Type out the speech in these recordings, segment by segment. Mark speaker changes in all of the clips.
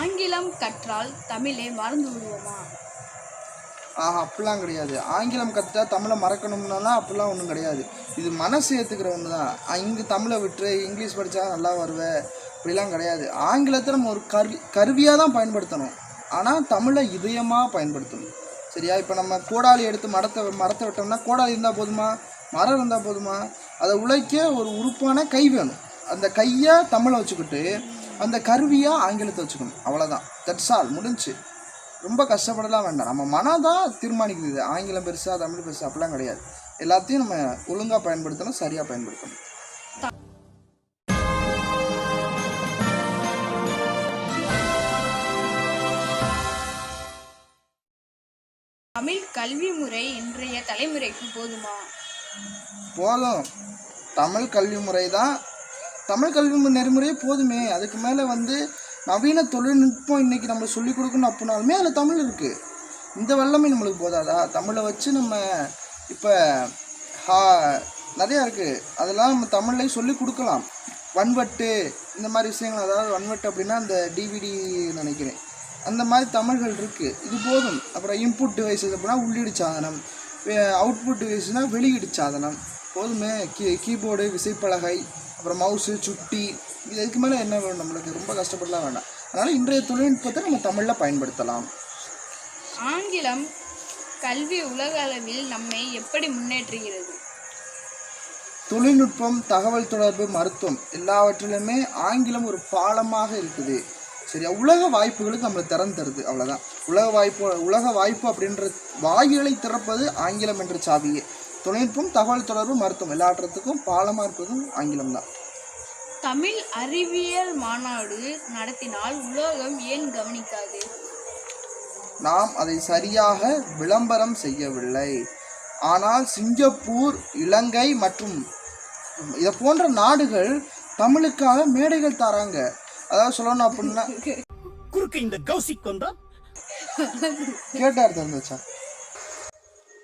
Speaker 1: ஆங்கிலம் கற்றால் தமிழை மறந்து விடுவோமா?
Speaker 2: ஆஹா அப்படிலாம் கிடையாது. ஆங்கிலம் கற்றுட்டா தமிழை மறக்கணும்னாலாம் அப்படிலாம் ஒன்றும் கிடையாது. இது மனசு ஏற்றுக்கிற ஒன்று தான் இங்கே தமிழை விட்டு இங்கிலீஷ் படித்தா நல்லா வருவேன் அப்படிலாம் கிடையாது. ஆங்கிலத்தை நம்ம ஒரு கரு கருவியாக தான் பயன்படுத்தணும். ஆனால் தமிழை இதயமாக பயன்படுத்தணும். சரியா? இப்போ நம்ம கோடாலி எடுத்து மரத்தை மரத்தை விட்டோம்னா கோடாலி இருந்தால் போதுமா? மரம் இருந்தால் போதுமா? அதை உழைக்க ஒரு உறுப்பான கை வேணும். அந்த கையை தமிழை வச்சுக்கிட்டு அந்த கருவியாக ஆங்கிலத்தை வச்சுக்கணும். அவ்வளோதான் தட்ஸ் ஆல் முடிஞ்சு. ரொம்ப கஷ்டப்படலாம் வேண்டாம். நம்ம மனம் தான் தீர்மானிக்குது. ஆங்கிலம் பெருசா தமிழ் பெருசா அப்படிலாம் கிடையாது. எல்லாத்தையும் நம்ம ஒழுங்காக பயன்படுத்தணும் சரியாக பயன்படுத்தணும்.
Speaker 1: தமிழ் கல்வி முறை இன்றைய தலைமுறைக்கு போதுமா?
Speaker 2: போதும். தமிழ் கல்வி முறை தான் தமிழ் கல்வி நெறிமுறையே போதுமே. அதுக்கு மேலே வந்து நவீன தொழில்நுட்பம் இன்னைக்கு நம்ம சொல்லிக் கொடுக்கணும் அப்படின்னாலுமே அதில் தமிழ் இருக்குது இந்த வல்லமை நம்மளுக்கு போதாதா? தமிழை வச்சு நம்ம இப்போ ஹா நிறையா இருக்குது அதெல்லாம் நம்ம தமிழ்லையும் சொல்லி கொடுக்கலாம். வன்வட்டு இந்த மாதிரி விஷயங்கள் அதாவது வன்வட்டு அப்படின்னா அந்த டிவிடி நினைக்கிறேன். அந்த மாதிரி தமிழ்கள் இருக்குது இது போதும். அப்புறம் இன்புட் டிவைஸ் அப்படின்னா உள்ளீடு சாதனம். அவுட்புட் டிவைஸ்னால் வெளியீடு சாதனம். போதுமே. கீ கீபோர்டு விசைப்பலகை அப்புறம் மவுஸு சுட்டி இது இதுக்கு மேலே என்ன வேணும் நம்மளுக்கு? ரொம்ப கஷ்டப்படலாம் வேண்டாம் அதனால் இன்றைய தொழில்நுட்பத்தை நம்ம தமிழில் பயன்படுத்தலாம்.
Speaker 1: ஆங்கிலம் கல்வி உலக அளவில் நம்மை எப்படி முன்னேற்றுகிறது?
Speaker 2: தொழில்நுட்பம் தகவல் தொடர்பு மருத்துவம் எல்லாவற்றிலுமே ஆங்கிலம் ஒரு பாலமாக இருக்குது. சரியா? உலக வாய்ப்புகளுக்கு நம்மளை திறந்து தருது அவ்வளோதான் உலக வாய்ப்பு உலக வாய்ப்பு அப்படின்ற வாயிலை திறப்பது ஆங்கிலம் என்ற சாவியே தொழில்நுட்பம் தகவல் தொடர்பு மருத்துவம் எல்லாவற்றத்துக்கும் பாலமாக இருப்பதும் ஆங்கிலம் தான்
Speaker 1: தமிழ் அறிவியல் மாநாடு நடத்தினால் உலகம் ஏன் கவனிக்காது?
Speaker 2: நாம் அதை சரியாக விளம்பரம் செய்யவில்லை. ஆனால் சிங்கப்பூர் இலங்கை மற்றும் இதை போன்ற நாடுகள் தமிழுக்காக மேடைகள் தராங்க. அதாவது சொல்லணும் அப்படின்னா
Speaker 3: குறுக்கு இந்த கௌசிக் வந்தா?
Speaker 2: கேட்டார் தந்துச்சா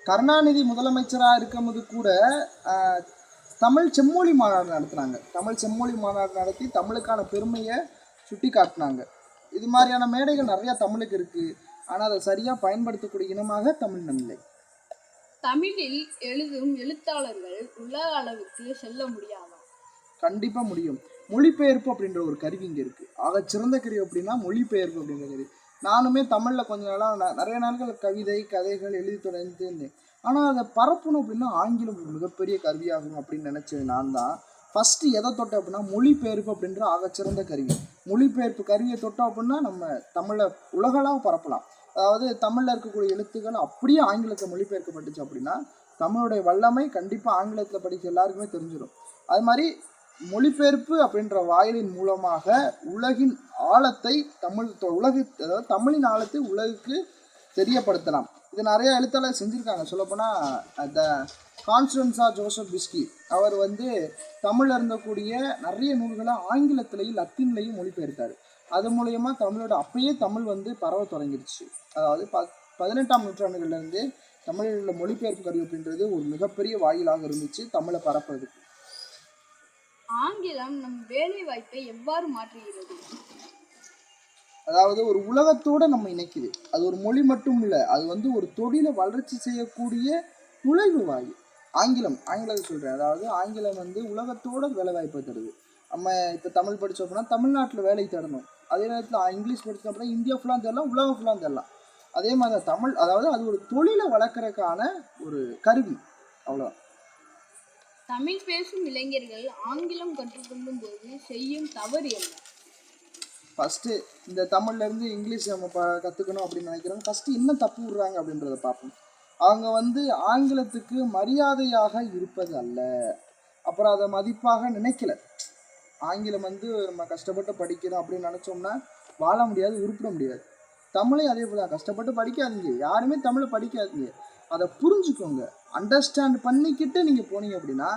Speaker 2: கருணாநிதி முதலமைச்சராக இருக்கும்போது கூட தமிழ் செம்மொழி மாநாடு நடத்துனாங்க. தமிழ் செம்மொழி மாநாடு நடத்தி தமிழுக்கான பெருமையை சுட்டி காட்டினாங்க. இது மாதிரியான மேடைகள் நிறையா தமிழுக்கு இருக்குது ஆனால் அதை சரியாக பயன்படுத்தக்கூடிய இனமாக தமிழ் இல்லை.
Speaker 1: தமிழில் எழுதும் எழுத்தாளர்கள் உலக அளவுக்கு செல்ல முடியாதா?
Speaker 2: கண்டிப்பாக முடியும். மொழிபெயர்ப்பு அப்படின்ற ஒரு கருவி இங்கே இருக்குது ஆக சிறந்த கருவி அப்படின்னா மொழிபெயர்ப்பு அப்படின்ற கருவி. நானுமே தமிழில் கொஞ்ச நாளாக நிறைய நாட்கள் கவிதை கதைகள் எழுதி தொடர்ந்து இருந்தேன். ஆனால் அதை பரப்பணும் அப்படின்னா ஆங்கிலம் ஒரு மிகப்பெரிய கருவியாகும் அப்படின்னு நினச்சது நான் தான். ஃபஸ்ட்டு எதை தொட்டேன் அப்படின்னா மொழிபெயர்ப்பு அப்படின்ற ஆகச்சிறந்த கருவி. மொழிபெயர்ப்பு கருவியை தொட்டோம் அப்படின்னா நம்ம தமிழை உலகளாக பரப்பலாம். அதாவது தமிழில் இருக்கக்கூடிய எழுத்துக்கள் அப்படியே ஆங்கிலத்தில் மொழிபெயர்க்கப்பட்டுச்சு அப்படின்னா தமிழுடைய வல்லமை கண்டிப்பாக ஆங்கிலத்தில் படிக்க எல்லாருக்குமே தெரிஞ்சிடும் அது மாதிரி மொழிபெயர்ப்பு அப்படின்ற வாயிலின் மூலமாக உலகின் ஆழத்தை தமிழ் உலக உலகு அதாவது தமிழின் ஆழத்தை உலகுக்கு தெரியப்படுத்தலாம். இது நிறைய எழுத்தாளர் செஞ்சுருக்காங்க. சொல்லப்போனால் த கான்ஸ்டன்ஸா ஜோசப் பிஸ்கி அவர் வந்து தமிழில் இருந்தக்கூடிய நிறைய நூல்களை ஆங்கிலத்திலையும் லத்தீன்லையும் மொழிபெயர்த்தார். அது மூலயமா தமிழோட அப்பயே தமிழ் வந்து பரவ தொடங்கிருச்சு. அதாவது ப பதினெட்டாம் நூற்றாண்டுகள்லேருந்து தமிழில் உள்ள மொழிபெயர்ப்பு கருவி அப்படின்றது ஒரு மிகப்பெரிய வாயிலாக இருந்துச்சு தமிழை பரப்புறதுக்கு.
Speaker 1: ஆங்கிலம் நம் வேலை வாய்ப்பை எவ்வாறு மாற்றுகிறது?
Speaker 2: அதாவது ஒரு உலகத்தோட நம்ம இணைக்குது. அது ஒரு மொழி மட்டும் இல்லை அது வந்து ஒரு தொழிலை வளர்ச்சி செய்யக்கூடிய நுழைவு வாயு ஆங்கிலம் ஆங்கிலத்தை சொல்கிறேன் அதாவது ஆங்கிலம் வந்து உலகத்தோட வேலை வாய்ப்பை தருது. நம்ம இப்போ தமிழ் படித்தோம் அப்படின்னா தமிழ்நாட்டில் வேலை தேடணும். அதே நேரத்தில் இங்கிலீஷ் படித்தோம் அப்படின்னா இந்தியா ஃபுல்லாக தேடலாம் உலகம் ஃபுல்லாக தேடலாம். அதே மாதிரி தான் தமிழ் அதாவது அது ஒரு தொழிலை வளர்க்குறதுக்கான ஒரு கருவி. அவ்வளோதான்
Speaker 1: தமிழ் பேசும் இளைஞர்கள் ஆங்கிலம் கற்றுக்கொள்ளும் போது செய்யும் தவறு என்ன?
Speaker 2: ஃபஸ்ட்டு இந்த தமிழ்லேருந்து இங்கிலீஷ் நம்ம ப கற்றுக்கணும் அப்படின்னு நினைக்கிறோம் ஃபஸ்ட்டு என்ன தப்பு விடுறாங்க அப்படின்றத பார்ப்போம். அவங்க வந்து ஆங்கிலத்துக்கு மரியாதையாக இருப்பது அல்ல. அப்புறம் அதை மதிப்பாக நினைக்கல. ஆங்கிலம் வந்து நம்ம கஷ்டப்பட்டு படிக்கிறோம் அப்படின்னு நினச்சோம்னா வாழ முடியாது உருப்பிட முடியாது. தமிழையும் அதே போல தான். கஷ்டப்பட்டு படிக்காதீங்க. யாருமே தமிழை படிக்காதீங்க. அதை புரிஞ்சுக்கோங்க. அண்டர்ஸ்டாண்ட் பண்ணிக்கிட்டு நீங்கள் போனீங்க அப்படின்னா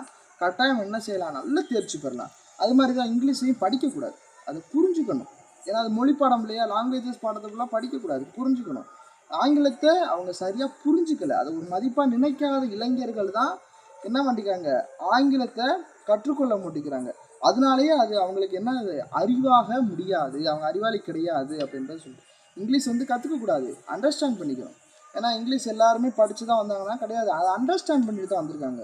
Speaker 2: கட்டாயம் என்ன செய்யலாம்? நல்லா தேர்ச்சி பெறலாம். அது மாதிரி தான் இங்கிலீஷையும் படிக்கக்கூடாது. அதை புரிஞ்சுக்கணும். ஏன்னா அது மொழி பாடம் இல்லையா? லாங்குவேஜஸ் பாடத்துக்குலாம் படிக்கக்கூடாது. புரிஞ்சுக்கணும். ஆங்கிலத்தை அவங்க சரியாக புரிஞ்சுக்கலை. அதை ஒரு மதிப்பாக நினைக்காத இளைஞர்கள் தான் என்ன பண்ணிக்கிறாங்க? ஆங்கிலத்தை கற்றுக்கொள்ள மாட்டேங்கிறாங்க அதனாலேயே அது அவங்களுக்கு என்ன அறிவாக முடியாது. அவங்க அறிவாளி கிடையாது அப்படின்றத சொல்லிட்டு இங்கிலீஷ் வந்து கற்றுக்கக்கூடாது அண்டர்ஸ்டாண்ட் பண்ணிக்கணும். ஏன்னா இங்கிலீஷ் எல்லாருமே படித்து தான் வந்தாங்கன்னா கிடையாது. அதை அண்டர்ஸ்டாண்ட் பண்ணிட்டு தான் வந்திருக்காங்க.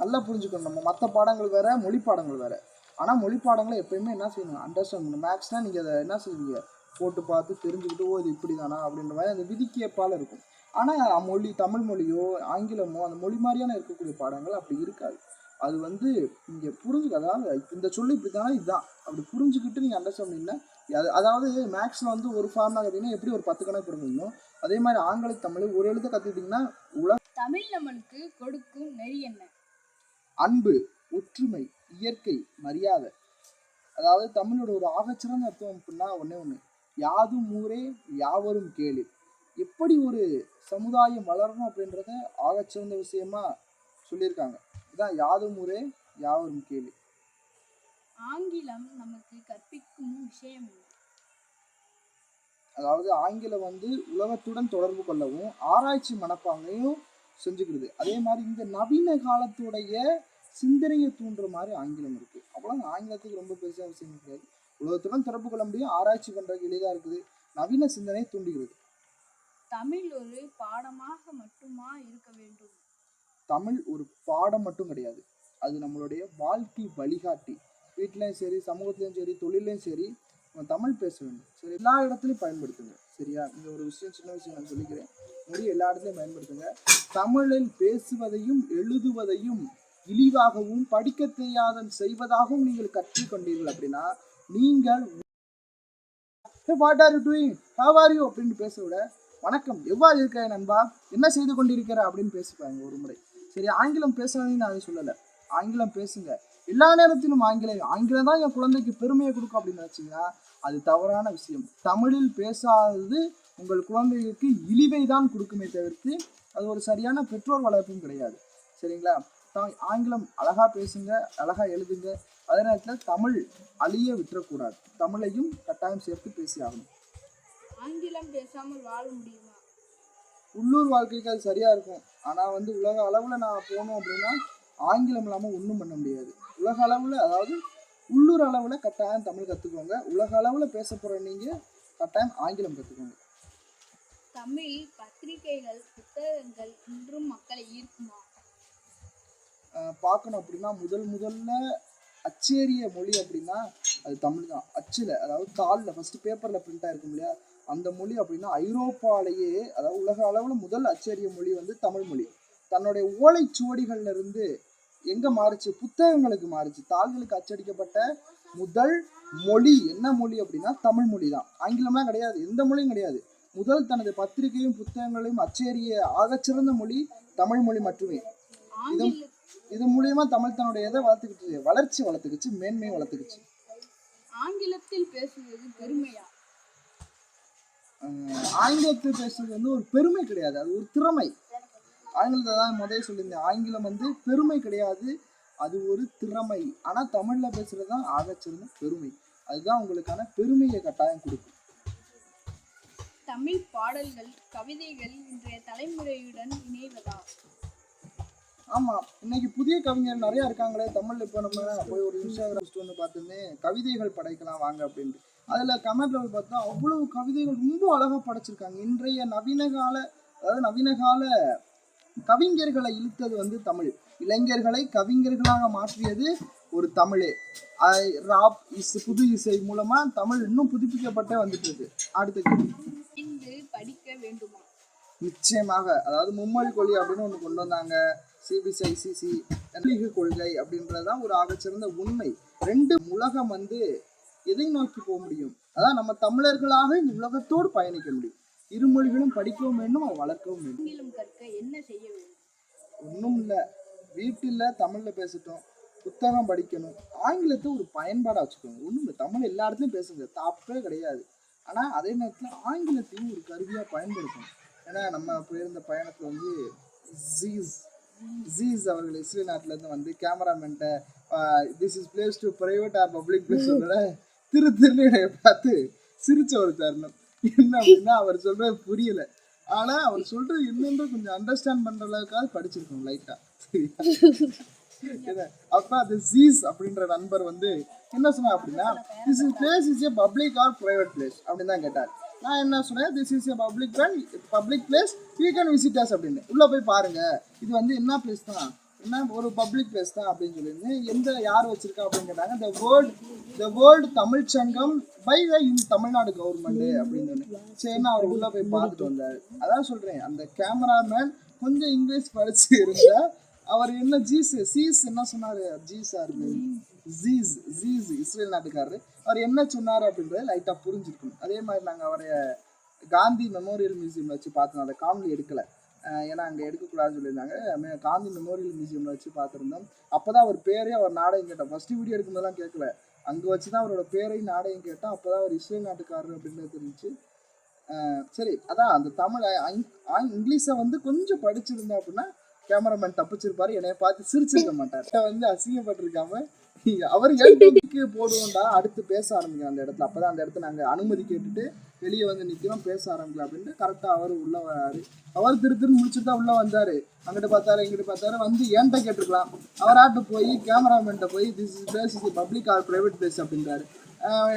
Speaker 2: நல்லா புரிஞ்சுக்கணும் நம்ம. மற்ற பாடங்கள் வேறு மொழி பாடங்கள் வேறு. ஆனால் மொழி பாடங்களை எப்பயுமே என்ன செய்யணும்? அண்டர்ஸ்டாண்ட் பண்ணணும். மேக்ஸ்னால் நீங்கள் அதை என்ன செய்வீங்க? போட்டு பார்த்து தெரிஞ்சுக்கிட்டு ஓ இது இப்படி தானா அப்படின்ற மாதிரி அந்த விதிக்கேப்பால் இருக்கும். ஆனால் மொழி தமிழ் மொழியோ ஆங்கிலமோ அந்த மொழி மாதிரியான இருக்கக்கூடிய பாடங்கள் அப்படி இருக்காது. அது வந்து இங்கே புரிஞ்சுக்க அதாவது இந்த சொல்லு இப்படி தானே இதுதான் அப்படி புரிஞ்சுக்கிட்டு நீங்கள் அண்டர்ஸ்டாண்ட் பண்ணிங்கன்னா அது அதாவது மேக்ஸில் வந்து ஒரு ஃபார்முலா கற்றுக்கிங்கன்னா எப்படி ஒரு பத்து கணக்கு போட முடியும்? அதே மாதிரி ஆங்கில தமிழ் ஒரு எழுத கற்றுக்கிட்டிங்கன்னா உலக
Speaker 1: தமிழ் நம்மளுக்கு கொடுக்கும் நெறி என்ன?
Speaker 2: அன்பு ஒற்றுமை இயற்கை மரியாதை. அதாவது தமிழோட ஒரு ஆகச்சிறந்த அர்த்தம் அப்படின்னா ஒன்றே ஒன்று யாதும் ஊரே யாவரும் கேளு. எப்படி ஒரு சமுதாயம் வளரணும் அப்படின்றத ஆகச்சிறந்த விஷயமா சொல்லியிருக்காங்க. இதான் யாதும் ஊரே யாவரும் கேளு.
Speaker 1: ஆங்கிலம் நமக்கு கற்பிக்கும் விஷயம்
Speaker 2: அதாவது ஆங்கிலம் வந்து உலகத்துடன் தொடர்பு கொள்ளவும் ஆராய்ச்சி மனப்பாங்கையும் செஞ்சுக்கிறது. அதே மாதிரி இந்த நவீன காலத்துடைய சிந்தனையை தூண்டுற மாதிரி ஆங்கிலம் இருக்கு. அவ்வளோ ஆங்கிலத்துக்கு ரொம்ப பெருசாக விஷயம் கிடையாது. உலகத்துடன் தொடர்பு கொள்ள முடியும் ஆராய்ச்சி பண்ணுறதுக்கு எளிதாக இருக்குது. நவீன சிந்தனையை தூண்டுகிறது.
Speaker 1: தமிழ் ஒரு பாடமாக மட்டுமா இருக்க வேண்டும்?
Speaker 2: தமிழ் ஒரு பாடம் மட்டும் கிடையாது. அது நம்மளுடைய வாழ்க்கை வழிகாட்டி. வீட்லேயும் சரி சமூகத்துலேயும் சரி தொழிலையும் சரி நம்ம தமிழ் பேச வேண்டும். சரி எல்லா இடத்துலையும் பயன்படுத்துங்க. சரியா? இந்த ஒரு விஷயம் சின்ன விஷயம் நான் சொல்லிக்கிறேன். மொழி எல்லா இடத்துலையும் பயன்படுத்துங்க. தமிழில் பேசுவதையும் எழுதுவதையும் இழிவாகவும் படிக்க தெரியாத செய்வதாகவும் நீங்கள் கற்றுக்கொண்டீர்கள் அப்படின்னா நீங்கள் what are you doing how are you அப்படின்னு பேச விட வணக்கம் எவ்வாறு இருக்க நண்பா? என்ன செய்து கொண்டிருக்கிற? அப்படின்னு பேசிப்பாங்க ஒரு முறை. சரி ஆங்கிலம் பேசுறதுன்னு நான் அதை சொல்லலை. ஆங்கிலம் பேசுங்க. எல்லா நேரத்திலும் ஆங்கிலம் ஆங்கிலம் தான் என் குழந்தைக்கு பெருமையை கொடுக்கும் அப்படின்னு நினச்சிங்கன்னா அது தவறான விஷயம். தமிழில் பேசாதது உங்கள் குழந்தைகளுக்கு இழிவை தான் கொடுக்குமே தவிர்த்து அது ஒரு சரியான பெற்றோர் வளர்ப்பும் கிடையாது. சரிங்களா? தா- ஆங்கிலம் அழகா பேசுங்க அழகா எழுதுங்க. அதே நேரத்தில் தமிழ் அழிய விட்டுறக்கூடாது. தமிழையும் கட்டாயம் சேர்த்து பேசி ஆகணும்.
Speaker 1: ஆங்கிலம் பேசாமல் வாழ முடியுமா?
Speaker 2: உள்ளூர் வாழ்க்கைக்கு அது சரியா இருக்கும். ஆனால் வந்து உலக அளவில் நான் போனோம் அப்படின்னா ஆங்கிலம் இல்லாமல் ஒன்றும் பண்ண முடியாது. உலக அளவில் அதாவது உள்ளூர் அளவில் கட்டாயம் தமிழ் கற்றுக்கோங்க உலக அளவில் பேச போகிற நீங்கள் கட்டாயம் ஆங்கிலம் கற்றுக்கோங்க
Speaker 1: தமிழ் பத்திரிகைகள் புத்தகங்கள் இன்றும் மக்களை ஈர்க்குமா?
Speaker 2: பார்க்கணும் அப்படின்னா முதல் முதல்ல அச்சேரிய மொழி அப்படின்னா அது தமிழ் தான். அச்சில் அதாவது தாளில் ஃபஸ்ட்டு பேப்பரில் பிரிண்ட் ஆயிருக்கும் இல்லையா? அந்த மொழி அப்படின்னா ஐரோப்பாலேயே அதாவது உலக அளவில் முதல் அச்சேரிய மொழி வந்து தமிழ் மொழி. தன்னுடைய ஓலைச்சுவடிகள்ல இருந்து எங்கே மாறுச்சு? புத்தகங்களுக்கு மாறுச்சு. தாள்களுக்கு அச்சடிக்கப்பட்ட முதல் மொழி என்ன மொழி அப்படின்னா தமிழ் மொழி தான் ஆங்கிலம்லாம் கிடையாது. எந்த மொழியும் கிடையாது. முதல் தனது பத்திரிகையும் புத்தகங்களையும் அச்சேரிய ஆகச்சிறந்த மொழி தமிழ் மொழி மட்டுமே.
Speaker 1: ஆங்கில
Speaker 2: இது மூலியமா தமிழ் தன்னுடைய இதை வளர்த்துக்கிச்சு வளர்ச்சி வளர்த்துக்கிச்சு மேன்மையை வளர்த்துக்கிச்சு.
Speaker 1: ஆங்கிலத்தில் பேசுவது பெருமையா?
Speaker 2: ஆங்கிலத்தில் பேசுறது வந்து ஒரு பெருமை கிடையாது. அது ஒரு திறமை. ஆங்கிலத்தை தான் முதல்ல சொல்லியிருந்தேன். ஆங்கிலம் வந்து பெருமை கிடையாது அது ஒரு திறமை. ஆனால் தமிழில் பேசுறது தான் ஆகச்சிறந்த பெருமை. அதுதான் உங்களுக்கான பெருமையை கட்டாயம் கொடுக்கும்.
Speaker 1: தமிழ் பாடல்கள் கவிதைகள் இன்றைய தலைமுறையுடன் இணைவதா?
Speaker 2: ஆமாம் இன்னைக்கு புதிய கவிஞர் நிறையா இருக்காங்களே. தமிழில் இப்போ நம்ம போய் ஒரு இன்ஸ்டாகிராம் வந்து பார்த்துருந்தேன் கவிதைகள் படைக்கலாம் வாங்க அப்படின்ட்டு. அதில் கமெண்ட்ல போய் பார்த்தா அவ்வளவு கவிதைகள் ரொம்ப அழகாக படைச்சிருக்காங்க. இன்றைய நவீன கால அதாவது நவீன கால கவிஞர்களை இழுத்தது வந்து தமிழ். இளைஞர்களை கவிஞர்களாக மாற்றியது ஒரு தமிழே. ராப் இஸ் புது இசை மூலமா தமிழ் இன்னும் புதுப்பிக்கப்பட்டே வந்துட்டு இருக்கு அடுத்த
Speaker 1: படிக்க வேண்டுமா?
Speaker 2: நிச்சயமாக. அதாவது மும்மொழி கொள்கை அப்படின்னு ஒன்று கொண்டு வந்தாங்க. சிபிசிஐசிசி லீக கொள்கை அப்படின்றது தான் ஒரு ஆகச்சிறந்த உண்மை. ரெண்டு உலகம் வந்து எதை நோக்கி போக முடியும்? அதான் நம்ம தமிழர்களாக இந்த உலகத்தோடு பயணிக்க முடியும். இருமொழிகளும் படிக்கவும் வேண்டும் வளர்க்கவும் வேண்டும்.
Speaker 1: கற்க என்ன செய்ய வேண்டும்?
Speaker 2: ஒன்றும் இல்லை. வீட்டில் தமிழில் பேசட்டும். புத்தகம் படிக்கணும். ஆங்கிலத்தை ஒரு பயன்பாடாக வச்சுக்கோங்க. ஒன்றும் இல்லை. தமிழ் எல்லா இடத்துலையும் பேசுங்க தப்பே கிடையாது. ஆனால் அதே நேரத்தில் ஆங்கிலத்தையும் ஒரு கருவியாக பயன்படுத்தணும். ஏன்னா நம்ம போயிருந்த பயணத்தில் வந்து ஜீஸ் ஜீஸ் அவர்கள் இஸ்ரேல் நாட்டிலேருந்து வந்து கேமராமேன்ட்ட this is place to private or public பிளேஸோட திரு திருநீரையை பார்த்து சிரிச்ச ஒரு தருணம். என்ன அப்படின்னா அவர் சொல்றது புரியல. ஆனா அவர் சொல்றது என்னன்னு கொஞ்சம் அண்டர்ஸ்டாண்ட் பண்ற அளவுக்காவது படிச்சிருக்கோம் லைட்டா அப்ப அந்த ஜீஸ் அப்படின்ற நண்பர் வந்து என்ன சொன்னார் அப்படின்னா this is place is a public or private place அப்படின்னு தான் கேட்டார். நான் என்ன சொன்னேன் this is a public public place you can visit us அப்படின்னு. உள்ள போய் பாருங்க. இது வந்து என்ன பிளேஸ் தான்? மேம் ஒரு பப்ளிக் பிளேஸ் தான் அப்படின்னு சொல்லியிருந்தேன் எந்த யார் வச்சிருக்கா அப்படின்னு கேட்டாங்க the world the world Tamil Sangam by the Tamil Nadu government அப்படின்னு சொல்லி சரின்னு அவர் உள்ள போய் பார்த்துட்டு வந்தார். அதான் சொல்றேன் அந்த கேமராமேன் கொஞ்சம் இங்கிலீஷ் படிச்சு இருந்தா அவர் என்ன ஜீஸ் சீஸ் என்ன சொன்னார்? ஜீஸா இருக்கு ஜீஸ் ஜீஸ் இஸ்ரேல் நாட்டுக்காரரு. அவர் என்ன சொன்னார் அப்படின்றத லைட்டாக புரிஞ்சிருக்கணும். அதே மாதிரி நாங்கள் அவரைய காந்தி மெமோரியல் மியூசியம் வச்சு பார்த்தோம். அந்த காணொலி எடுக்கல. ஏன்னா அங்கே எடுக்கக்கூடாதுன்னு சொல்லியிருந்தாங்க. காந்தி மெமோரியல் மியூசியமில் வச்சு பார்த்துருந்தோம். அப்போ தான் அவர் பேரே அவர் நாடகம் கேட்டோம் ஃபஸ்ட்டு வீடியோ எடுக்கும்போதெல்லாம் கேட்கல. அங்கே வச்சு தான் அவரோட பேரையும் நாடகம் கேட்டோம் அப்பதான் அவர் இஸ்ரேல் நாட்டுக்காரர் அப்படின்னு தெரிஞ்சு சரி அதான் அந்த தமிழ் இங்கிலீஷை வந்து கொஞ்சம் படிச்சிருந்தேன் அப்படின்னா கேமராமேன் தப்பிச்சிருப்பாரு. என்னைய பார்த்து சிரிச்சிருக்க மாட்டார். வந்து அசிங்கப்பட்டிருக்காம அவர் ஏடிக்கு போடுவோம்டா அடுத்து பேச ஆரம்பிக்கிறோம் அந்த இடத்துல. அப்பதான் அந்த இடத்துல நாங்க அனுமதி கேட்டுட்டு வெளியே வந்து நிக்கிறோம் பேச ஆரம்பிக்கலாம் அப்படின்ட்டு கரெக்டா அவர் உள்ள வராரு. அவர் திரு திரு முடிச்சுட்டு தான் உள்ள வந்தாரு. அங்கிட்டு பார்த்தாரு இங்கிட்டு பார்த்தாரு வந்து ஏன்ட்ட கேட்டுருக்கலாம். அவராட்டு போய் கேமராமேன்ட்ட போய் this is place is public or private place அப்படின்றாரு.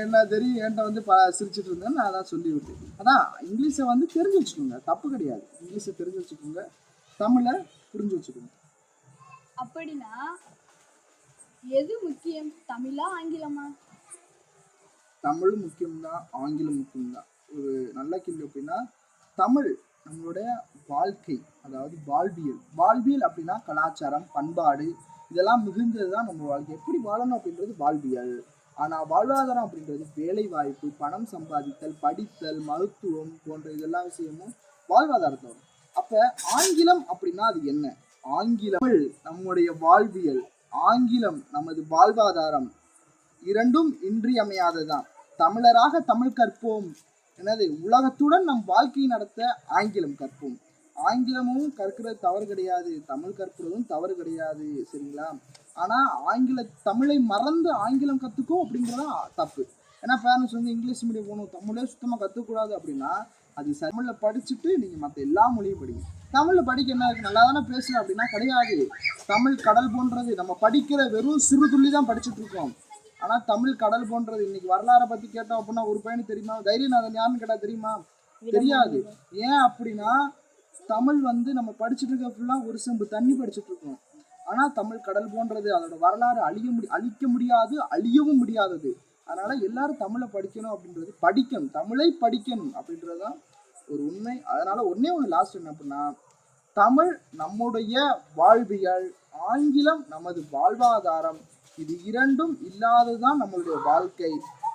Speaker 2: என்ன தெரியும் என்கிட்ட வந்து ப சிரிச்சிட்டு இருந்தேன்னு நான் அதான் சொல்லி விட்டேன் அதான் இங்கிலீஷை வந்து தெரிஞ்சு வச்சுக்கோங்க. தப்பு கிடையாது. இங்கிலீஷை தெரிஞ்சு வச்சுக்கோங்க. தமிழை புரிஞ்சு வச்சுக்கோங்க.
Speaker 1: அப்படின்னா எது முக்கியம் தமிழா ஆங்கிலமா?
Speaker 2: தமிழும் முக்கியம்தான் ஆங்கிலம் முக்கியம்தான் ஒரு நல்ல கேள்வி அப்படின்னா தமிழ் நம்மளுடைய வாழ்க்கை அதாவது வாழ்வியல். வாழ்வியல் அப்படின்னா கலாச்சாரம் பண்பாடு இதெல்லாம் மிகுந்தது தான் நம்ம வாழ்க்கை. எப்படி வாழணும் அப்படின்றது வாழ்வியல். ஆனால் வாழ்வாதாரம் அப்படின்றது வேலை வாய்ப்பு பணம் சம்பாதித்தல் படித்தல் மருத்துவம் போன்ற இதெல்லாம் விஷயமும் வாழ்வாதாரத்தை வரும் அப்போ ஆங்கிலம் அப்படின்னா அது என்ன? ஆங்கிலம் நம்முடைய வாழ்வியல். ஆங்கிலம் நமது வாழ்வாதாரம் இரண்டும் இன்றியமையாததான் தமிழராக தமிழ் கற்போம். எனது உலகத்துடன் நம் வாழ்க்கை நடத்த ஆங்கிலம் கற்போம். ஆங்கிலமும் கற்கிறது தவறு கிடையாது. தமிழ் கற்பதும் தவறு கிடையாது. சரிங்களா? ஆனா ஆங்கில தமிழை மறந்து ஆங்கிலம் கத்துக்கோ அப்படிங்கிறதா தப்பு. ஏன்னா பேரண்ட்ஸ் வந்து இங்கிலீஷ் மீடியம் போகணும். தமிழே சுத்தமாக கற்றுக்கூடாது அப்படின்னா அது தமிழில் படிச்சுட்டு நீங்கள் மற்ற எல்லா மொழியும் படிங்க. தமிழில் படிக்க என்ன இருக்கு? நல்லா தானே பேசுகிறேன் அப்படின்னா கிடையாது. தமிழ் கடல் போன்றது நம்ம படிக்கிற வெறும் சிறு துள்ளி தான் படிச்சுட்டு இருக்கோம். ஆனால் தமிழ் கடல் போன்றது இன்னைக்கு வரலாறை பற்றி கேட்டோம் அப்படின்னா ஒரு பையனுக்கு தெரியுமா? தைரியநாதன் யாருன்னு கேட்டால் தெரியுமா? தெரியாது. ஏன் அப்படின்னா தமிழ் வந்து நம்ம படிச்சுட்டு இருக்க ஃபுல்லாக ஒரு செம்பு தண்ணி படிச்சுட்டு இருக்கோம். ஆனால் தமிழ் கடல் போன்றது அதோட வரலாறு அழிய முடி அழிக்க முடியாது அழியவும் முடியாதது. அதனால எல்லாரும் தமிழை படிக்கணும் அப்படின்றது படிக்கணும். தமிழை படிக்கணும் அப்படின்றது தான் ஒரு உண்மை. அதனால ஒண்ணே ஒன்று லாஸ்ட் என்ன அப்படின்னா தமிழ் நம்முடைய வாழ்வியல் ஆங்கிலம் நமது வாழ்வாதாரம். இது இரண்டும் இல்லாததுதான் நம்மளுடைய வாழ்க்கை.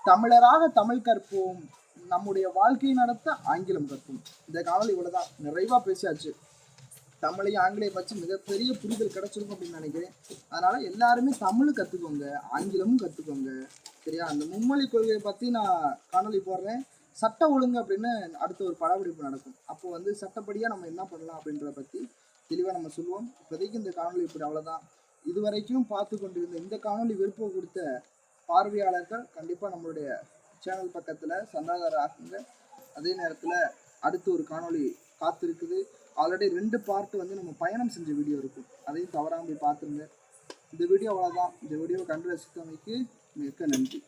Speaker 2: தமிழராக தமிழ் கற்போம். நம்முடைய வாழ்க்கையை நடத்த ஆங்கிலம் கற்போம். இந்த காலம் இவ்வளவுதான். நிறைவா பேசியாச்சு. தமிழையும் ஆங்கிலையும் வச்சு மிகப்பெரிய புரிதல் கிடைச்சிருக்கும் அப்படின்னு நினைக்கிறேன். அதனால எல்லாருமே தமிழ் கற்றுக்கோங்க ஆங்கிலமும் கற்றுக்கோங்க சரியா? அந்த மும்மொழி கொள்கையை பற்றி நான் காணொலி போடுறேன். சட்ட ஒழுங்கு அப்படின்னு அடுத்த ஒரு படப்பிடிப்பு நடக்கும். அப்போ வந்து சட்டப்படியாக நம்ம என்ன பண்ணலாம் அப்படின்றத பற்றி தெளிவாக நம்ம சொல்லுவோம். இப்போதைக்கு இந்த காணொலி இப்படி அவ்வளோதான் இதுவரைக்கும் பார்த்து கொண்டிருந்த இந்த காணொலி விருப்பம் கொடுத்த பார்வையாளர்கள் கண்டிப்பாக நம்மளுடைய சேனல் பக்கத்தில் சந்தாதாரர் ஆகுங்க அதே நேரத்தில் அடுத்து ஒரு காணொளி காத்திருக்குது. ஆல்ரெடி ரெண்டு பார்ட் வந்து நம்ம பயணம் செஞ்ச வீடியோ இருக்கும். அதையும் தவறாமல் போய் பார்த்துருங்க. இந்த வீடியோ அவ்வளோதான் இந்த வீடியோவை கண்டு ரசித்தமைக்கு மிக்க நன்றி.